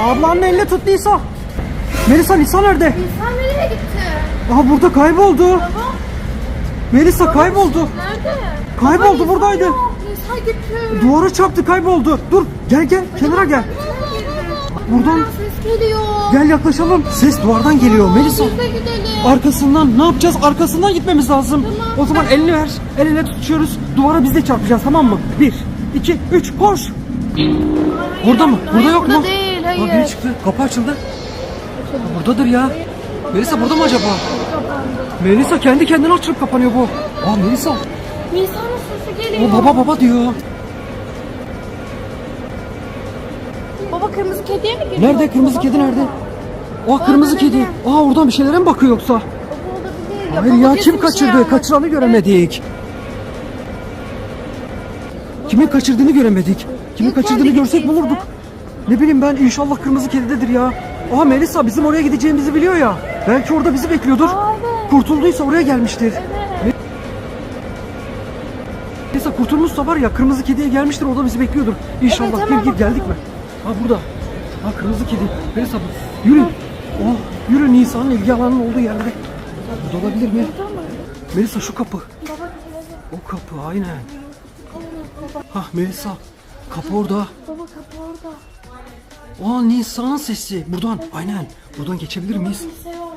Ablanın elini tut Nisa. Melisa Nisa nerede? İnsan nereye gitti? Aha burada kayboldu. Baba. Melisa kayboldu. Nerede? Kayboldu, Baba, buradaydı. Yok. İnsan gitti. Duvara çarptı kayboldu. Dur gel gel kenara gel. Buradan ses geliyor. gel yaklaşalım. Ses duvardan geliyor Melisa. Biz de gidelim. Arkasından ne yapacağız? Arkasından gitmemiz lazım. Tamam. O zaman elini ver. El ele tutuşuyoruz. Duvara biz de çarpacağız tamam mı? Bir, iki, üç koş. Burada mı? Burada yok mu? değil, Hayır. biri çıktı. Kapı açıldı. Buradadır ya. Melisa burada mı acaba? Melisa kendi kendine açılıp kapanıyor bu. Aa Melisa. Nisan'ın sesi geliyor. O baba baba diyor. Baba kırmızı kediye mi gidiyor? Nerede kırmızı kedi nerede? Aa kırmızı kedi. Aa oradan bir şeylere mi bakıyor yoksa? Hayır ya kim şey kaçırdı? yapmış. Kaçıranı göremedik. Kimin kaçırdığını göremedik. Kimin Ya kaçırdığını görsek bulurduk. Ne bileyim ben inşallah kırmızı kedidedir ya. Aa Melisa bizim oraya gideceğimizi biliyor ya. Belki orada bizi bekliyordur. Evet. Kurtulduysa oraya gelmiştir. Evet. Melisa kurtulmuşsa var ya kırmızı kediye gelmiştir orada bizi bekliyordur. İnşallah Evet, gir gir geldik mi? Ha burada. Ha kırmızı kedi. Melisa. Yürü. Oh, yürü Nisa'nın ilgi alanının olduğu yerde. Burada olabilir mi? Melisa şu kapı. O kapı aynen. Hah Melisa. Kapı orada. Baba kapı orada. Aa Nisa'nın sesi. Buradan aynen. Buradan geçebilir miyiz? Kimse yok.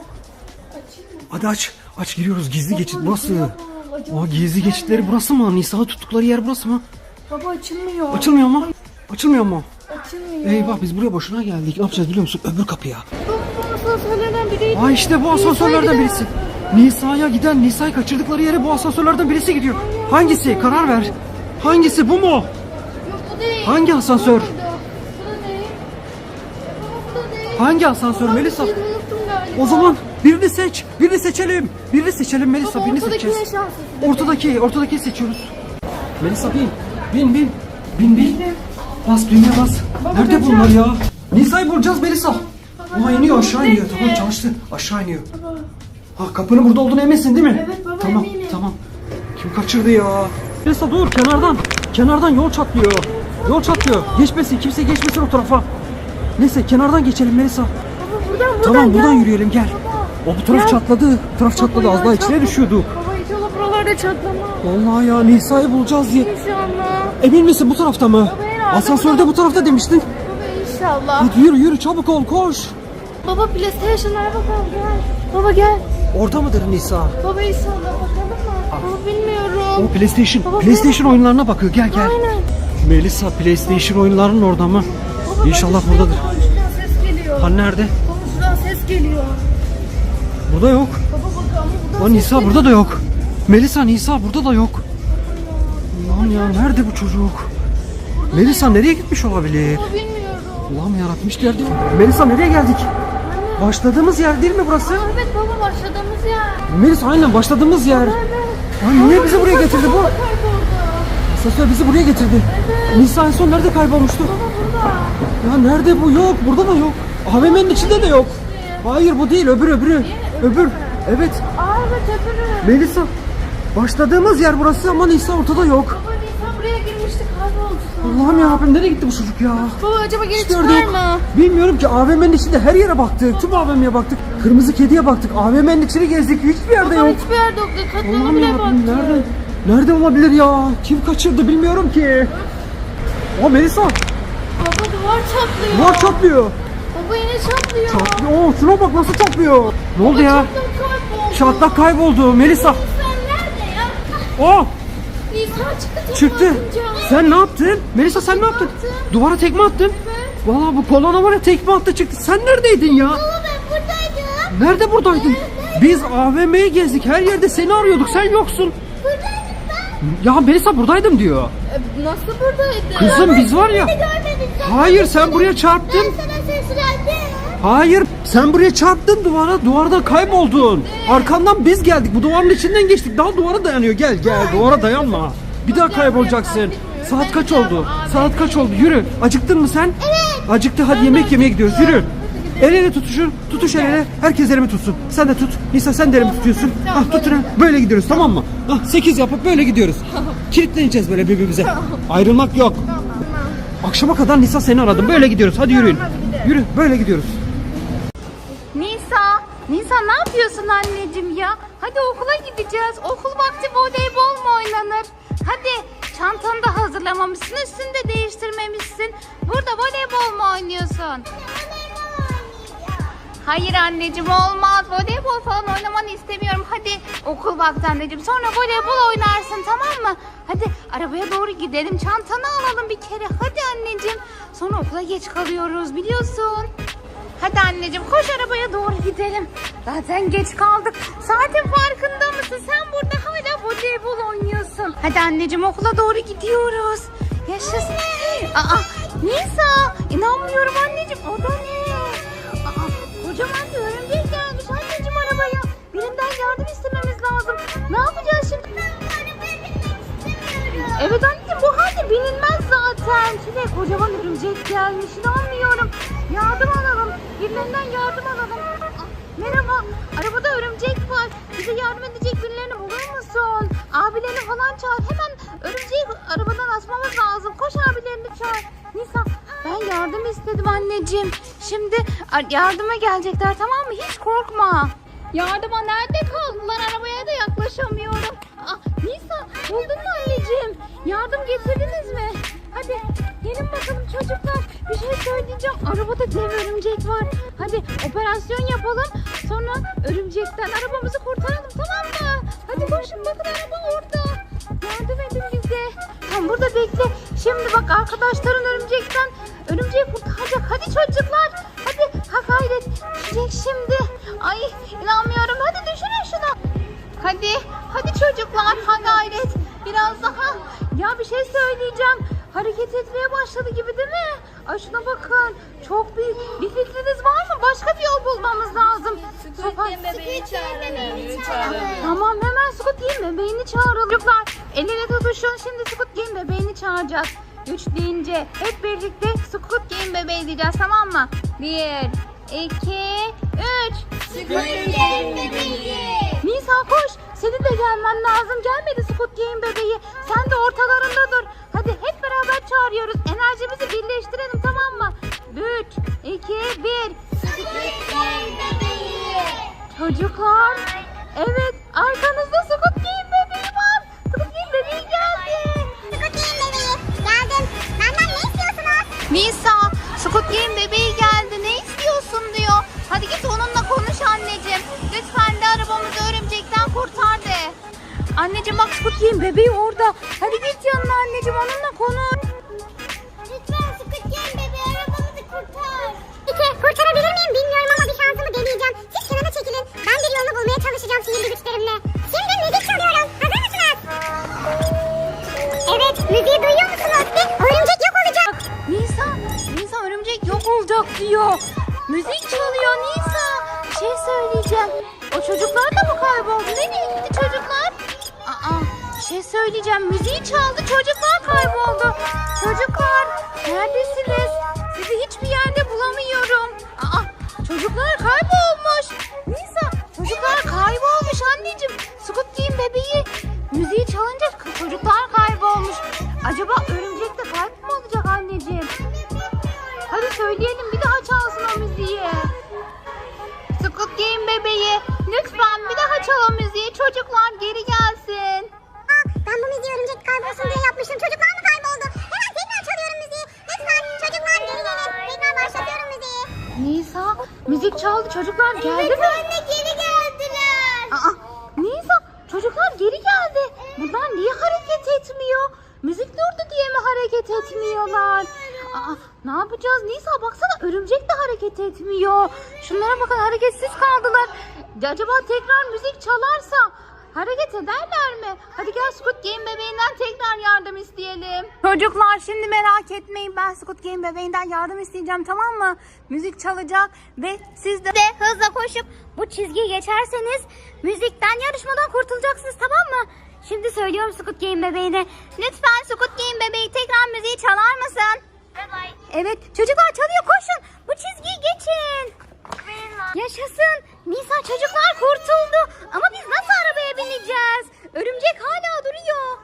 Açayım mı? Hadi aç. Aç giriyoruz. Gizli geçit burası. Aa gizli geçitleri burası mı? Nisa'yı tuttukları yer burası mı? Baba açılmıyor. Açılmıyor mu? Açılmıyor mu? Açılmıyor. Eyvah biz buraya boşuna geldik. Ne yapacağız biliyor musun? Öbür kapıya. Baba bu asansörlerden biriydi. Aa işte bu asansörlerden birisi. Nisa'ya giden, Nisa'yı kaçırdıkları yere bu asansörlerden birisi gidiyor. Hangisi? Karar ver. Hangisi? Bu mu? Yok bu değil. Hangi asansör? Bu Hangi asansör Melisa? Birini unuttum galiba. O zaman birini seç. Birini seçelim. Birini seçelim Melisa. Baba Birini seçeceğiz. Ortadaki, ortadaki seçiyoruz. Melisa bin. Bin bin. Bin bin. Bas düğmeye bas. Nerede bunlar ya? Nisa'yı bulacağız Melisa. Ama iniyor aşağı iniyor. Tamam çalıştı. Aşağı iniyor. Ha kapının burada olduğunu eminsin değil mi? Evet baba, tamam, eminim. Tamam. Kim kaçırdı ya? Melisa dur kenardan. Kenardan yol çatlıyor. Yol çatlıyor. Geçmesin kimse geçmesin o tarafa. Neyse kenardan geçelim Melisa. Baba buradan buradan Tamam buradan gel. yürüyelim gel. O bu taraf Gel. çatladı. Bu taraf çatladı Baba az daha içine çatladı. düşüyordu. Baba inşallah buralarda çatlama. Vallahi ya Nisa'yı bulacağız diye. İnşallah. Emin misin bu tarafta mı? Baba, herhalde Asansörde bu tarafta demiştin. Baba inşallah. Hadi yürü yürü çabuk ol koş. Baba PlayStation'lara bakalım gel. Baba gel. Orada mıdır Nisa? Baba inşallah bakalım mı? Baba bilmiyorum. O PlayStation. Baba, PlayStation oyunlarına bakıyor. Gel gel. Aynen. Melisa PlayStation oyunlarının orada mı? Baba, İnşallah buradadır. Komşudan ses geliyor. Han nerede? Komşudan ses geliyor. Burada yok. Baba bak ama buradan Aa, ses Nisa geliyor. burada da yok. Melisa Nisa burada da yok. Lan ya nerede bu çocuk? Melisa nereye gitmiş olabilir? Baba bilmiyorum. Allah'ım yarabbim yerde yok. Melisa nereye geldik? Başladığımız yer değil mi burası? Aa, evet baba başladığımız yer. Melisa aynen başladığımız yer. Evet. Aa, niye bizi buraya getirdi bu? Asansör bizi buraya getirdi. Nisa en son nerede kaybolmuştu? Baba. Ya nerede bu? Yok. Burada da yok. AVM'nin içinde de yok. Hayır bu değil. Öbür öbürü. Öbür. Evet. Aa evet öbürü. Melisa. Başladığımız yer burası ama Nisa ortada yok. Baba Nisan buraya girmişti kayboldu sonra. Allah'ım ya ben nereye gitti bu çocuk ya? Baba acaba geri Hiç çıkar gördük. mı? Bilmiyorum ki AVM'nin içinde her yere baktık. Tüm AVM'ye baktık. Kırmızı kediye baktık. AVM'nin içini gezdik. Hiçbir yerde Baba yok. hiçbir yerde yok. Allah'ım bile yarabbim baktı. nerede? Nerede olabilir ya? Kim kaçırdı bilmiyorum ki. O Melisa. Baba duvar çatlıyor. Duvar çatlıyor. Baba yine çatlıyor. Çatlıyor. Oo, şuna bak nasıl çatlıyor. Ne oldu ya? Çatlak kayboldu. Çatlak kayboldu. Melisa. Nisan nerede ya? Oh çıktı. çıktı. Sen ne yaptın? Melisa sen ne yaptın? attım. Duvara tekme attın. Evet. Valla bu kolona var ya tekme attı çıktı. Sen neredeydin ya? Baba ben buradaydım. Nerede buradaydın? Biz AVM'yi gezdik. Her yerde seni arıyorduk. Sen yoksun. Buradaydım ben. Ya Melisa buradaydım diyor. E, Nasıl buradaydı? Kızım biz var ya. Beni sen. Hayır sen buraya çarptın. Ben sana seslendim. Hayır sen buraya çarptın duvara. Duvarda kayboldun. Arkandan biz geldik. Bu duvarın içinden geçtik. Daha duvara dayanıyor. Gel gel duvara dayanma. Bir daha kaybolacaksın. Saat kaç oldu? Saat kaç oldu? Yürü. Acıktın mı sen? Evet. Acıktı hadi yemek yemeye gidiyoruz. Yürü. El ele tutuşun. Tutuş el ele. Herkes elimi tutsun. Sen de tut. Nisa sen de elimi tutuyorsun. Ah tutun. Böyle gidiyoruz tamam mı? Ah 8 yapıp böyle gidiyoruz. Kilitleneceğiz böyle birbirimize. Ayrılmak yok. Akşama kadar Nisa seni aradım. Böyle gidiyoruz. Hadi yürüyün. Yürü böyle gidiyoruz. Nisa, Nisa ne yapıyorsun anneciğim ya? Hadi okula gideceğiz. Okul vakti voleybol mu oynanır? Hadi çantanı da hazırlamamışsın, üstünü de değiştirmemişsin. Burada voleybol mu oynuyorsun? Hayır anneciğim olmaz. Voleybol falan oynamanı istemiyorum. Hadi okul vakti anneciğim. Sonra voleybol oynarsın tamam mı? Hadi arabaya doğru gidelim. Çantanı alalım bir kere. Hadi anneciğim. Sonra okula geç kalıyoruz biliyorsun. Hadi anneciğim koş arabaya doğru gidelim. Zaten geç kaldık. Saatin farkında mısın? Sen burada hala voleybol oynuyorsun. Hadi anneciğim okula doğru gidiyoruz. Yaşasın. Aa, Nisa inanmıyorum anneciğim. O da ne? Kocaman bir örümcek gelmiş anneciğim arabaya. Birinden yardım istememiz lazım. Ne yapacağız şimdi? Evet anneciğim bu halde binilmez zaten. Şuraya kocaman örümcek gelmiş. İnanmıyorum. Yardım alalım. Birilerinden yardım alalım. Merhaba. Arabada örümcek var. Bize yardım edecek birilerini bulur musun? Abilerini falan çağır. Hemen örümceği arabadan açmamız lazım. Koş abilerini çağır. Nisa ben yardım istedim anneciğim. Şimdi yardıma gelecekler tamam mı? Hiç korkma. Yardıma nerede kaldılar? Arabaya da yaklaşamıyorum. Aa, Nisa buldun mu anneciğim? Yardım getirdiniz mi? Hadi gelin bakalım çocuklar. Bir şey söyleyeceğim. Arabada dev örümcek var. Hadi operasyon yapalım. Sonra örümcekten arabamızı kurtaralım tamam mı? Hadi koşun bakın araba orada. Yardım edin burada bekle. Şimdi bak arkadaşların örümcekten örümceği kurtaracak. Hadi çocuklar. Hadi ha gayret. Düşecek şimdi. Ay inanmıyorum. Hadi düşürün şunu. Hadi, hadi çocuklar, ha gayret. Biraz daha. Ya bir şey söyleyeceğim. Hareket etmeye başladı gibi değil mi? Ay şuna bakın. Çok büyük. Bir fikriniz var mı? Başka bir yol bulmamız lazım. Sokak- bebeği çağıralım. Tamam hemen Squid Game bebeğini çağıralım. Çocuklar el ele tutuşun. Şimdi Squid Game bebeğini çağıracağız. Üç deyince hep birlikte Squid Game bebeği diyeceğiz tamam mı? Bir, iki, üç. Nisa koş. Senin de gelmen lazım. Gelmedi Squid Game bebeği. Sen de ortalarında dur. Hadi hep beraber çağırıyoruz. Enerjimizi birleştirelim tamam mı? Üç, iki, bir. Çocuklar. Evet arkanızda Squid Game bebeği var. Squid Game bebeği geldi. Nisa, Squid Game bebeği geldi. Ne istiyorsun diyor. Hadi git onunla konuş anneciğim. Lütfen de arabamızı kurtar de. Anneciğim bak Squid bebeği orada. Hadi git yanına anneciğim onunla konuş. Lütfen Squid Game bebeği arabamızı kurtar. Peki kurtarabilir miyim bilmiyorum ama bir şansımı deneyeceğim. Siz kenara çekilin. Ben bir yolunu bulmaya çalışacağım sihirli güçlerimle. Şimdi müzik çalıyorum. Hazır mısınız? Evet müziği duyuyor musunuz? Ve örümcek yok olacak. Nisa, Nisa örümcek yok olacak diyor. Müzik çalıyor Nisa. Bir şey söyleyeceğim. O çocuklar şey söyleyeceğim. Müziği çaldı çocuklar kayboldu. Çocuklar neredesiniz? Sizi hiçbir yerde bulamıyorum. Aa, çocuklar müzik çaldı çocuklar geldi mi? anne geri geldiler. Aa, Nisa çocuklar geri geldi. Bunlar niye hareket etmiyor? Müzik durdu diye mi hareket etmiyorlar? Aa, ne yapacağız Nisa baksana örümcek de hareket etmiyor. Şunlara bakın hareketsiz kaldılar. Acaba tekrar müzik çalarsa hareket ederler mi? Hadi gel Squid Game bebeğinden tekrar yardım isteyelim. Çocuklar şimdi merak etmeyin ben Squid Game bebeğinden yardım isteyeceğim tamam mı? Müzik çalacak ve siz de de hızla koşup bu çizgiyi geçerseniz müzikten yarışmadan kurtulacaksınız tamam mı? Şimdi söylüyorum Squid Game bebeğine. Lütfen Squid Game bebeği tekrar müziği çalar mısın? Evet çocuklar çalıyor koşun. Bu çizgiyi geçin. Yaşasın. Nisa çocuklar kurtuldu. Ama biz nasıl arabaya bineceğiz? Örümcek hala duruyor.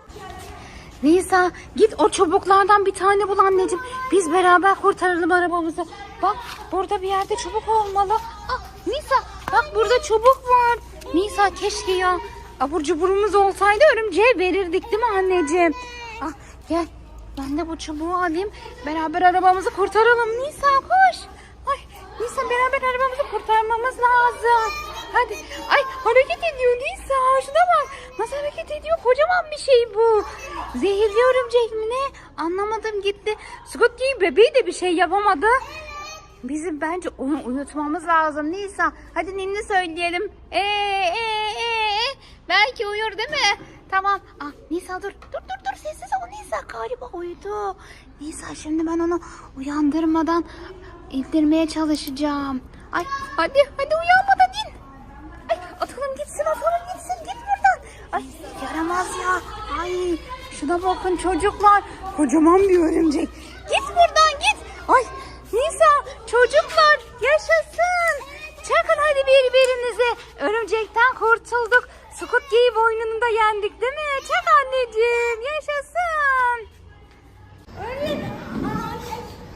Nisa git o çubuklardan bir tane bul anneciğim. Biz beraber kurtaralım arabamızı. Bak burada bir yerde çubuk olmalı. Ah Nisa bak burada çubuk var. Nisa keşke ya abur cuburumuz olsaydı örümceğe verirdik değil mi anneciğim? Ah gel ben de bu çubuğu alayım. Beraber arabamızı kurtaralım. Nisa koş. Ay Nisa beraber arabamızı kurtarmamız lazım. Hadi. Ay hareket ediyor Nisa. Şuna bak. Nasıl hareket ediyor? Kocaman bir şey bu. Zehirli örümcek? Anlamadım gitti. Scott Game bebeği de bir şey yapamadı. Bizim bence onu uyutmamız lazım Nisa. Hadi ninni söyleyelim. Ee, ee, ee. Belki uyur değil mi? Tamam. Ah, Nisa dur. Dur dur dur sessiz ol Nisa. Galiba uyudu. Nisa şimdi ben onu uyandırmadan indirmeye çalışacağım. Ay hadi hadi uyanmadan gitsin atalım gitsin git buradan. Ay yaramaz ya. Ay şuna bakın çocuklar. Kocaman bir örümcek. Git buradan git. Ay Nisa çocuklar yaşasın. Çakın hadi birbirinize. Örümcekten kurtulduk. Squid Game oyununu da yendik değil mi? Çak anneciğim yaşasın.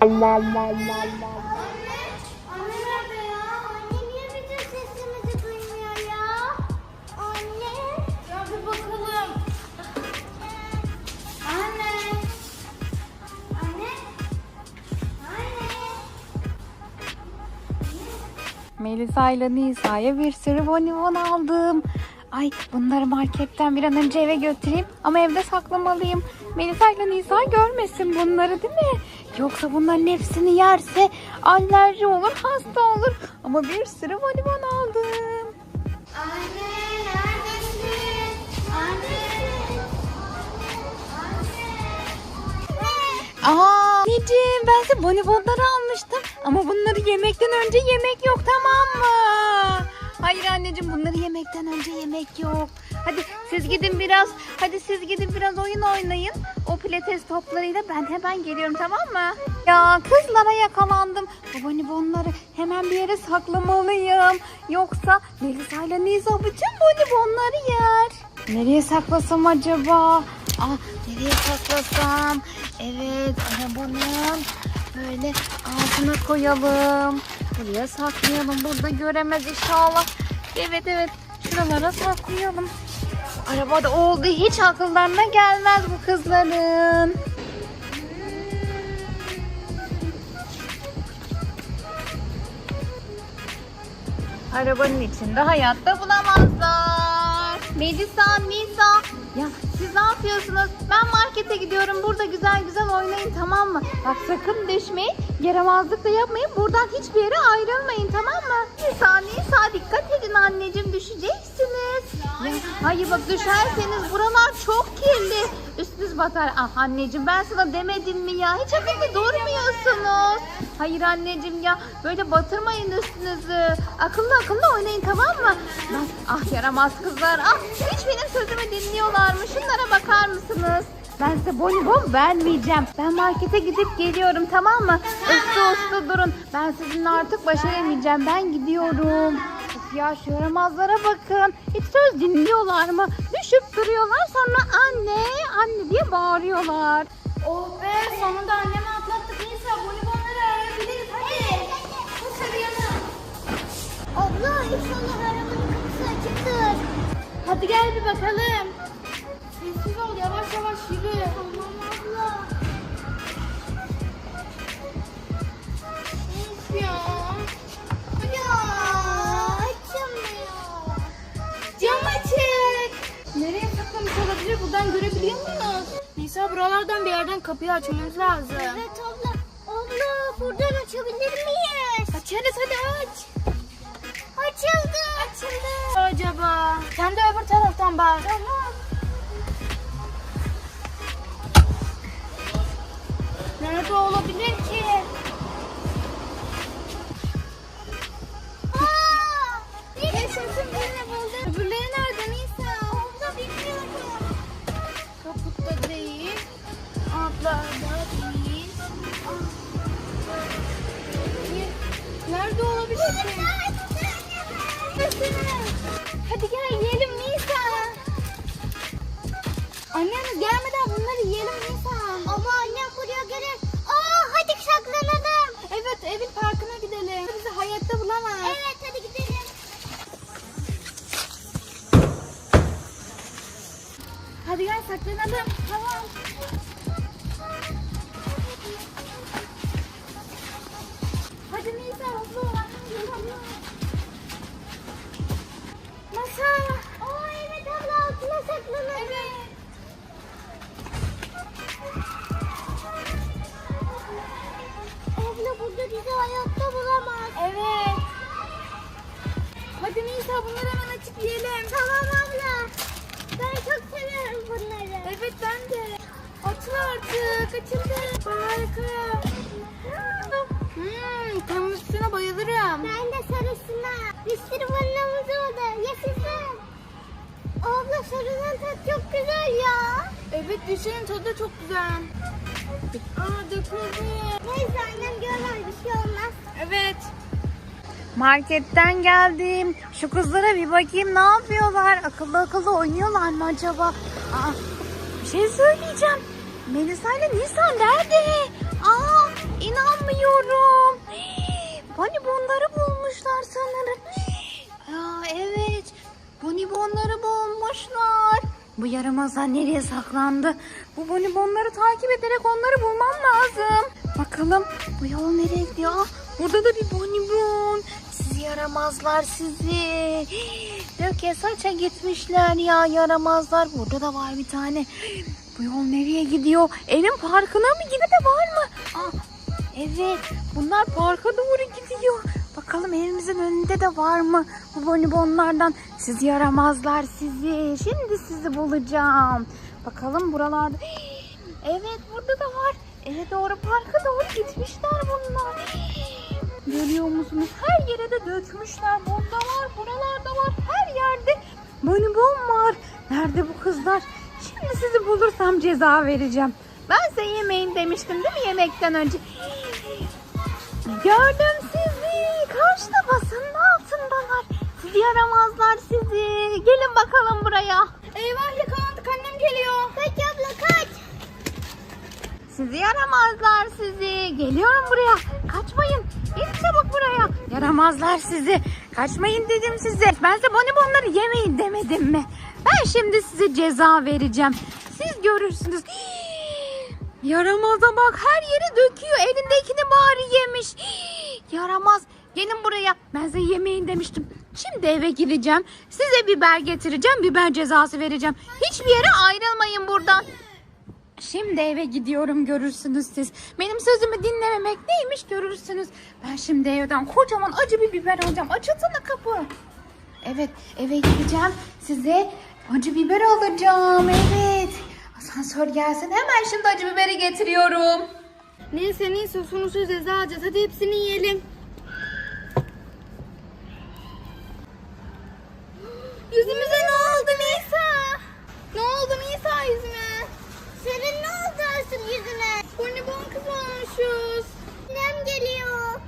Anne Melisa ile Nisa'ya bir sürü bonibon aldım. Ay bunları marketten bir an önce eve götüreyim ama evde saklamalıyım. Melisa ile Nisa görmesin bunları değil mi? Yoksa bunların hepsini yerse alerji olur, hasta olur. Ama bir sürü bonibon aldım. Anne neredesin? Anne. Anne. Aa, anneciğim ben size bonibonları almıştım. Ama bunları yemekten önce yemek yok tamam mı? Hayır anneciğim bunları yemekten önce yemek yok. Hadi siz gidin biraz. Hadi siz gidin biraz oyun oynayın. O pilates toplarıyla ben hemen geliyorum tamam mı? Ya kızlara yakalandım. Bonibonları hemen bir yere saklamalıyım. Yoksa Melisa ile Nisa bütün bonibonları yer. Nereye saklasam acaba? Ah nereye saklasam? Evet arabanın böyle ağzına koyalım. Buraya saklayalım. Burada göremez inşallah. Evet evet şuralara saklayalım. Arabada olduğu hiç akıllarına gelmez bu kızların. Arabanın içinde hayatta bulamazlar. Melisa, Nisa. Ya siz ne yapıyorsunuz? Ben markete gidiyorum. Burada güzel güzel oynayın tamam mı? Bak sakın düşmeyin. Yaramazlık da yapmayın. Buradan hiçbir yere ayrılmayın tamam mı? Nisa, Nisa dikkat edin anneciğim düşeceksiniz. Ya, hayır bak düşerseniz buralar çok kirli. Üstünüz batar. Ah anneciğim ben sana demedim mi ya? Hiç akıllı durmuyorsunuz. Hayır anneciğim ya böyle batırmayın üstünüzü. Akıllı akıllı oynayın tamam mı? Bak, ah yaramaz kızlar. Ah hiç benim sözümü dinliyorlar mı? Şunlara bakar mısınız? Ben size bonibon vermeyeceğim. Ben markete gidip geliyorum tamam mı? Uslu uslu durun. Ben sizinle artık baş. Ben gidiyorum. Ya şu yaramazlara bakın. Hiç söz dinliyorlar mı? Düşüp duruyorlar sonra anne anne diye bağırıyorlar. Oh be sonunda annemi atlattık. Nisa bonibonları arayabiliriz. Hadi. Koş arayalım. Abla inşallah arabanın kapısı açıktır. Hadi gel bir bakalım. Sessiz ol yavaş yavaş yürü. Tamam abla. Of. Ya Buradan görebiliyor muyuz? Nisa buralardan bir yerden kapıyı açmamız lazım. Evet abla. Abla buradan açabilir miyiz? Açarız hadi aç. Açıldı. Açıldı. Acaba? Sen de öbür taraftan bak. Tamam. olamaz. Evet hadi gidelim. Hadi gel saklanalım. Tamam. Hadi Nisa hızlı ol. Masa. Aa evet abla altına saklanalım. Evet. Nisa bunları hemen açıp yiyelim. Tamam abla. Ben çok seviyorum bunları. Evet ben de. Açıl artık. Açıldı. Harika. Hmm, kırmızısına bayılırım. Ben de sarısına. Bir sürü balonumuz oldu. Yaşasın. Abla sarının tadı çok güzel ya. Evet dişinin tadı çok güzel. Aa döküldü. Neyse annem görmez bir şey olmaz. Evet. Marketten geldim. Şu kızlara bir bakayım ne yapıyorlar? Akıllı akıllı oynuyorlar mı acaba? Aa, bir şey söyleyeceğim. Melisa ile Nisa nerede? Aa, inanmıyorum. Bonibonları bulmuşlar sanırım. Aa, evet. Bonibonları bulmuşlar. Bu yaramazlar nereye saklandı? Bu bonibonları takip ederek onları bulmam lazım. Bakalım bu yol nereye gidiyor? Burada da bir bonibon. Sizi yaramazlar sizi. Döke saça gitmişler ya yaramazlar. Burada da var bir tane. Bu yol nereye gidiyor? Evin parkına mı gidiyor de var mı? Aa, evet bunlar parka doğru gidiyor. Bakalım evimizin önünde de var mı bu bonibonlardan? Sizi yaramazlar sizi. Şimdi sizi bulacağım. Bakalım buralarda. Evet burada da var. Eve doğru parka doğru gitmişler bunlar. Görüyor musunuz? Her yere de dökmüşler. Burada var, buralarda var. Her yerde bonibon var. Nerede bu kızlar? Şimdi sizi bulursam ceza vereceğim. Ben size yemeyin demiştim değil mi yemekten önce? Gördüm sizi. Karşıda basının altındalar. Sizi yaramazlar sizi. Gelin bakalım buraya. Eyvah yakalandık annem geliyor. Kaç abla kaç. Sizi yaramazlar sizi. Geliyorum buraya. Kaçmayın. Gelin çabuk buraya. Yaramazlar sizi. Kaçmayın dedim size. Ben size bonibonları yemeyin demedim mi? Ben şimdi size ceza vereceğim. Siz görürsünüz. Yaramaza bak her yeri döküyor. Elindekini bari yemiş. Yaramaz. Gelin buraya. Ben size yemeyin demiştim. Şimdi eve gideceğim. Size biber getireceğim. Biber cezası vereceğim. Hiçbir yere ayrılmayın buradan. Şimdi eve gidiyorum görürsünüz siz. Benim sözümü dinlememek neymiş görürsünüz. Ben şimdi evden kocaman acı bir biber alacağım. Açılsana kapı. Evet eve gideceğim. Size acı biber alacağım. Evet. Asansör gelsin. Hemen şimdi acı biberi getiriyorum. Neyse neyse sonuçta ceza alacağız. Hadi hepsini yiyelim. Yüzümüze ne oldu Nisa? Ne oldu Nisa yüzüme? Senin ne oldu Asım yüzüne? Bonibon kız olmuşuz. Annem geliyor.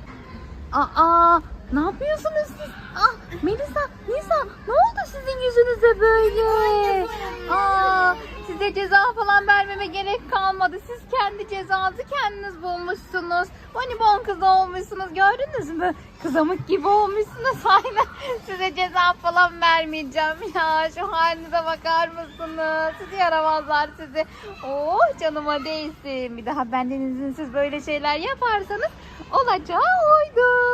Aa ne yapıyorsunuz siz? Ah Melisa, Nisa ne oldu sizin yüzünüze böyle? Aa size ceza falan vermeme gerek kalmadı. Siz kendi cezanızı kendiniz bulmuşsunuz. Bonibon kız olmuşsunuz gördünüz mü? Kızamık gibi olmuşsunuz aynen. Size ceza falan vermeyeceğim ya. Şu halinize bakar mısınız? Sizi yaramazlar sizi. Oh canıma değsin. Bir daha benden izinsiz böyle şeyler yaparsanız olacağı oydu.